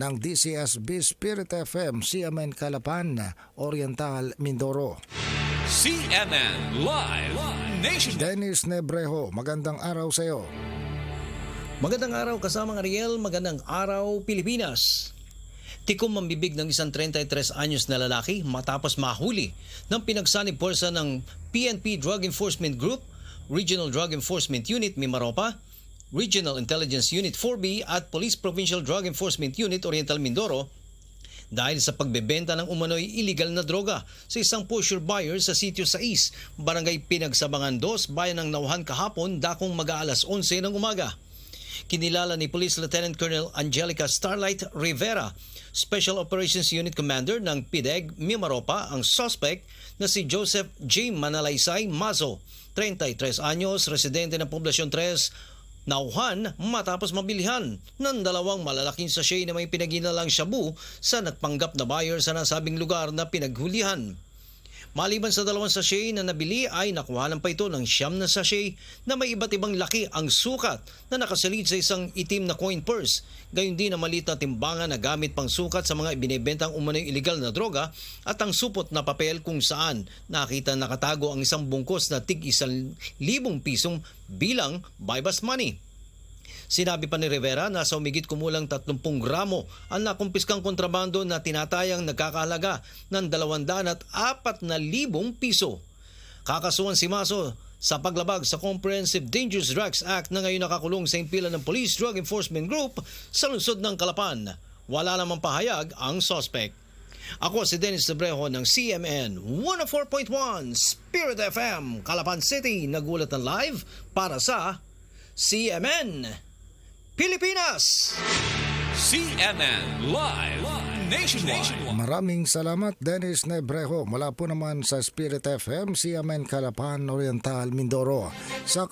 ng DCSB Spirit FM, CMN Calapan, Oriental, Mindoro. CNN Live Nation. Dennis Nebreho, magandang araw sa iyo. Magandang araw kasamang Ariel, magandang araw Pilipinas. Tikom ang bibig ng isang 33 anyos na lalaki matapos mahuli ng pinagsanib puwersa ng PNP Drug Enforcement Group, Regional Drug Enforcement Unit Mimaropa, Regional Intelligence Unit 4B at Police Provincial Drug Enforcement Unit Oriental Mindoro dahil sa pagbebenta ng umano'y illegal na droga sa isang pusher buyer sa sitio 6, barangay Pinagsabangan 2, bayan ng Nauhan kahapon, dakong mag-aalas 11 ng umaga. Kinilala ni Police Lieutenant Colonel Angelica Starlight Rivera, Special Operations Unit Commander ng PIDEG Mimaropa, ang suspect na si Joseph J. Manalaysay Mazo, 33 anyos, residente ng Poblasyon 3, Nauhan matapos mabilihan ng dalawang malalaking sachet na may pinaginalang shabu sa nagpanggap na buyer sa nasabing lugar na pinaghulihan. Maliban sa dalawang sachet na nabili ay nakuha pa ito ng siyam na sachet na may iba't ibang laki ang sukat na nakasalid sa isang itim na coin purse. Gayun din na maliit na timbangan na gamit pang sukat sa mga ibinebentang umano'y illegal na droga at ang supot na papel kung saan nakita nakatago ang isang bungkos na tig isang libong pisong bilang buy-bus money. Sinabi pa ni Rivera na sa umigit kumulang 30 gramo ang nakumpiskang kontrabando na tinatayang nagkakahalaga ng 200 at 4,000 piso. Kakasuhan si Maso sa paglabag sa Comprehensive Dangerous Drugs Act na ngayon nakakulong sa impila ng Police Drug Enforcement Group sa lungsod ng Kalapan. Wala namang pahayag ang suspect. Ako si Dennis Lebrejo ng CMN 104.1 Spirit FM, Calapan City, nagulat na live para sa CMN Pilipinas! CNN Live Nationwide. Maraming salamat Dennis Nebreho mula po naman sa Spirit FM, CMN Calapan, Oriental, Mindoro. Sa